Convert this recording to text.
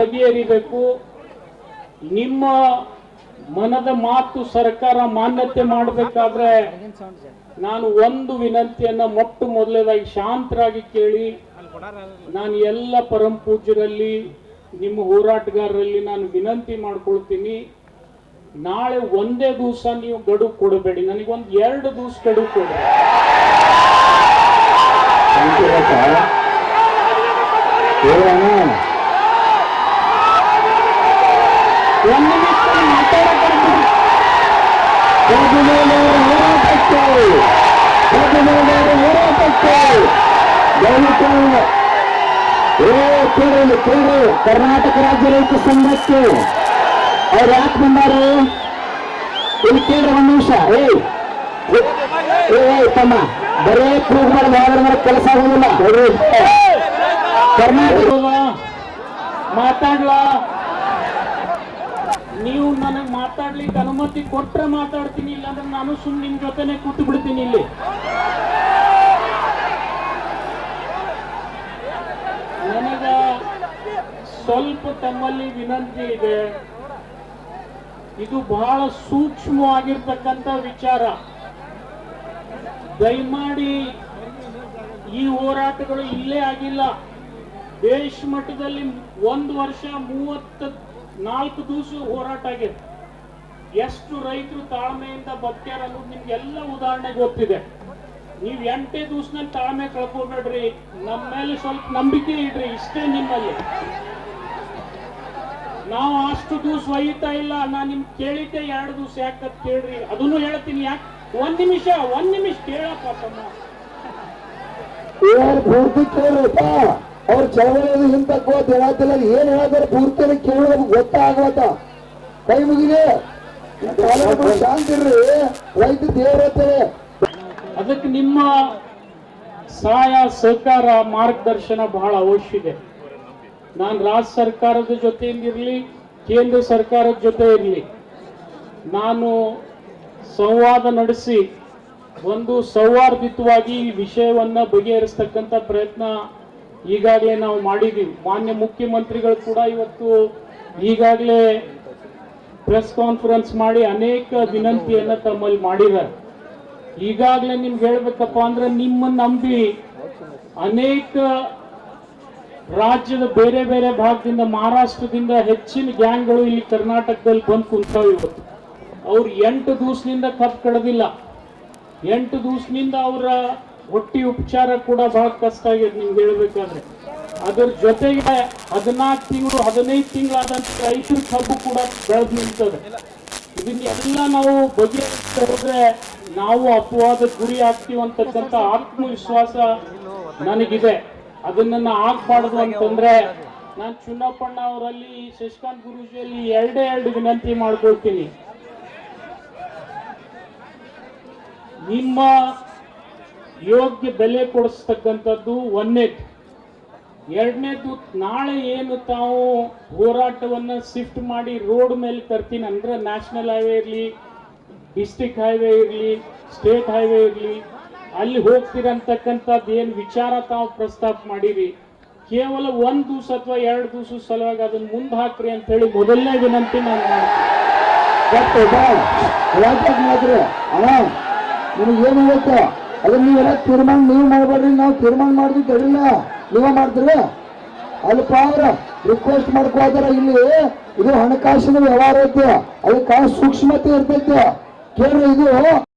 ಬಗೆಹರಿಬೇಕು ನಿಮ್ಮ ಮನದ ಮಾತು ಸರ್ಕಾರ ಮಾನ್ಯತೆ ಮಾಡಬೇಕಾದ್ರೆ ನಾನು ಒಂದು ವಿನಂತಿಯನ್ನ ಮೊಟ್ಟ ಮೊದಲೇದಾಗಿ ಶಾಂತರಾಗಿ ಕೇಳಿ, ನಾನು ಎಲ್ಲ ಪರಂ ಪೂಜ್ಯರಲ್ಲಿ, ನಿಮ್ಮ ಹೋರಾಟಗಾರರಲ್ಲಿ ನಾನು ವಿನಂತಿ ಮಾಡ್ಕೊಳ್ತೀನಿ. ನಾಳೆ ಒಂದೇ ದಿವಸ ನೀವು ಗಡು ಕೊಡಬೇಡಿ. ನನಗೊಂದು ಎರಡು ದಿವಸ ಗಡು ಕೊಡಿ. ಒಂದು ನಿಮಿಷ ಮಾತಾಡಕ್ಕೆ ಹೋರಾಟಕ್ಕೆ ಹೋರಾಟಕ್ಕೆ ದಯವಿಟ್ಟು ಏ ಕೇಳಿ ಕೇಳಿ ಕರ್ನಾಟಕ ರಾಜ್ಯ ರೈತ ಸಂಘಕ್ಕೆ ಅವ್ರು ಯಾಕೆ ಬಂದಾರು ಇಲ್ಲಿ ಕೇಳ್ರಿ ಒಂದು ನಿಮಿಷ ಏ ಏ ಏ, ತಮ್ಮ ಬರೇ ಕೂಗ್ ಮಾಡಿ ಮಾಡಿದ್ರೆ ಕೆಲಸ ಆಗೋದಿಲ್ಲ ಕರ್ನಾಟಕ ಮಾತಾಡ್ಲಾ ನೀವು ನನಗೆ ಮಾತಾಡ್ಲಿಕ್ಕೆ ಅನುಮತಿ ಕೊಟ್ಟರೆ ಮಾತಾಡ್ತೀನಿ, ಇಲ್ಲಾಂದ್ರೆ ನಾನು ಸುಮ್ಮನೆ ನಿಮ್ ಜೊತೆನೆ ಕೂತು ಬಿಡ್ತೀನಿ ಇಲ್ಲಿ. ನನಗ ಸ್ವಲ್ಪ ತಮ್ಮಲ್ಲಿ ವಿನಂತಿ ಇದೆ. ಇದು ಬಹಳ ಸೂಕ್ಷ್ಮವಾಗಿರ್ತಕ್ಕಂಥ ವಿಚಾರ. ದಯಮಾಡಿ ಈ ಹೋರಾಟಗಳು ಇಲ್ಲೇ ಆಗಿಲ್ಲ. ದೇಶ ಮಟ್ಟದಲ್ಲಿ ಒಂದು ವರ್ಷ ಮೂವತ್ತ ನಾಲ್ಕು ದಿವಸ ಹೋರಾಟ ಆಗಿದೆ. ಎಷ್ಟು ರೈತರು ತಾಳ್ಮೆಯಿಂದ ಬದುಕ್ಯಾರ ಅನ್ನೋದು ನಿಮ್ಗೆಲ್ಲ ಉದಾಹರಣೆ ಗೊತ್ತಿದೆ. ನೀವು ಎಂಟೇ ದಿವಸನಲ್ಲಿ ತಾಳ್ಮೆ ಕಳ್ಕೊಬೇಡ್ರಿ ನಮ್ಮ ಮೇಲೆ ಸ್ವಲ್ಪ ನಂಬಿಕೆ ಇಡ್ರಿ, ಇಷ್ಟೇ ನಿಮ್ಮಲ್ಲಿ. ನಾವು ಅಷ್ಟು ದಿವ್ಸ ಒಯ್ತಾ ಇಲ್ಲ ನಾನು ನಿಮ್ ಕೇಳಿದ್ದೆ ಎರಡು ದಿವ್ಸ ಯಾಕಂತ ಕೇಳ್ರಿ. ಅದನ್ನು ಹೇಳ್ತೀನಿ ಯಾಕೆ? ಒಂದ್ ನಿಮಿಷ ಒಂದ್ ನಿಮಿಷ ಕೇಳಪ್ಪ ತಮ್ಮ. ಅವ್ರ ಚಳವಳಿಯಲ್ಲಿ ಹಿಂತಕ್ಕುವ ಹೇಳತ್ತಿಲ್ಲ ಏನ್ ಹೇಳಿದ್ರೆ ಪೂರ್ತಿ ಕೇಳೋದು ಗೊತ್ತಾಗತ್ತ ಕೈ ಮುಗಿದೆ ಶಾಂತಿರ್ರಿ ರೈತ ದೇವರತ್ತೆ ಅದಕ್ಕೆ ನಿಮ್ಮ ಸಹಾಯ, ಸಹಕಾರ, ಮಾರ್ಗದರ್ಶನ ಬಹಳ ಅವಶ್ಯ ಇದೆ. ನಾನು ರಾಜ್ಯ ಸರ್ಕಾರದ ಜೊತೆಯಿಂದಿರಲಿ ಕೇಂದ್ರ ಸರ್ಕಾರದ ಜೊತೆ ಇರಲಿ ನಾನು ಸಂವಾದ ನಡೆಸಿ ಒಂದು ಸೌಹಾರ್ದಿತವಾಗಿ ಈ ವಿಷಯವನ್ನ ಬಗೆಹರಿಸ್ತಕ್ಕಂಥ ಪ್ರಯತ್ನ ಈಗಾಗಲೇ ನಾವು ಮಾಡಿದ್ದೀವಿ. ಮಾನ್ಯ ಮುಖ್ಯಮಂತ್ರಿಗಳು ಕೂಡ ಇವತ್ತು ಈಗಾಗಲೇ ಪ್ರೆಸ್ ಕಾನ್ಫರೆನ್ಸ್ ಮಾಡಿ ಅನೇಕ ವಿನಂತಿಯನ್ನು ತಮ್ಮಲ್ಲಿ ಮಾಡಿದ್ದಾರೆ. ಈಗಾಗಲೇ ನಿಮ್ಗೆ ಹೇಳ್ಬೇಕಪ್ಪ ಅಂದ್ರೆ ನಿಮ್ಮ ನಂಬಿ ಅನೇಕ ರಾಜ್ಯದ ಬೇರೆ ಬೇರೆ ಭಾಗದಿಂದ, ಮಹಾರಾಷ್ಟ್ರದಿಂದ ಹೆಚ್ಚಿನ ಗ್ಯಾಂಗ್ಗಳು ಇಲ್ಲಿ ಕರ್ನಾಟಕದಲ್ಲಿ ಬಂದು ಕುಂತಾವ ಇವತ್ತು. ಅವ್ರು ಎಂಟು ದಿವಸದಿಂದ ಕಪ್ ಕಳೆದಿಲ್ಲ ಎಂಟು ದಿವಸದಿಂದ ಅವರ ಹೊಟ್ಟಿ ಉಪಚಾರ ಕೂಡ ಬಹಳ ಕಷ್ಟ ಆಗಿದೆ ನಿಮ್ಗೆ ಹೇಳ್ಬೇಕಾದ್ರೆ. ಅದ್ರ ಜೊತೆಗೆ ಹದಿನಾಲ್ಕು ತಿಂಗಳು, ಹದಿನೈದು ತಿಂಗಳಾದಂತ ರೈತರ ಕಬ್ಬು ಕೂಡ ಬೆಳೆದು ನಿಂತದೆ ಇದನ್ನೆಲ್ಲ ನಾವು ಹೋದ್ರೆ ನಾವು ಅಪವಾದ ಗುರಿ ಆಗ್ತೀವಿ ಅಂತಕ್ಕಂಥ ಆತ್ಮವಿಶ್ವಾಸ ನನಗಿದೆ. ಅದನ್ನ ಆಗ್ಬಾರ್ದು ಅಂತಂದ್ರೆ ನಾನು ಚುನ್ನಪ್ಪಣ್ಣ ಅವರಲ್ಲಿ ಶಶಿಕಾಂತ್ ಗುರುಜಿಯಲ್ಲಿ ಎರಡೇ ಎರಡು ವಿನಂತಿ ಮಾಡ್ಕೊಳ್ತೀನಿ. ನಿಮ್ಮ ಯೋಗ್ಯ ಬೆಲೆ ಕೊಡಿಸ್ತಕ್ಕಂಥದ್ದು ಒಂದನೇದು ಎರಡನೇದು, ನಾಳೆ ಏನು ತಾವು ಹೋರಾಟವನ್ನು ಶಿಫ್ಟ್ ಮಾಡಿ ರೋಡ್ ಮೇಲೆ ತರ್ತೀನಿ ಅಂದ್ರೆ ನ್ಯಾಷನಲ್ ಹೈವೇ ಇರಲಿ ಡಿಸ್ಟಿಕ್ ಹೈವೇ ಇರಲಿ, ಸ್ಟೇಟ್ ಹೈವೇ ಇರಲಿ, ಅಲ್ಲಿ ಹೋಗ್ತಿರಂತಕ್ಕಂಥದ್ದು ಏನು ವಿಚಾರ ತಾವು ಪ್ರಸ್ತಾಪ ಮಾಡಿರಿ. ಕೇವಲ ಒಂದು ದಿವಸ ಅಥವಾ ಎರಡು ದಿವಸ ಸಲುವಾಗಿ ಅದನ್ನು ಮುಂದೆ ಹಾಕ್ರಿ ಅಂತ ಹೇಳಿ ಮೊದಲನೇ ವಿನಂತಿ ನಾನು ಮಾಡ್ತೀನಿ. ಅಣ್ಣ ಏನು ಹೇಳುತ್ತ ಅದನ್ನ ನೀವೆಲ್ಲ ತೀರ್ಮಾನ ನೀವು ಮಾಡ್ಬೇಡ್ರಿ, ನಾವು ತೀರ್ಮಾನ ಮಾಡಿದ್ವಿ ಕೇಳಿಲ್ಲ ನೀವೇ ಮಾಡ್ತೀರ ಅಲ್ಪ ಅವ್ರ ರಿಕ್ವೆಸ್ಟ್ ಮಾಡ್ಕೋದ್ರ ಇಲ್ಲಿ ಇದು ಹಣಕಾಸಿನ ವ್ಯವಹಾರ ಐತೆ. ಅದಕ್ಕೆ ಸೂಕ್ಷ್ಮತೆ ಇರ್ತೈತೆ. ಕೇಳ್ರಿ ಇದು.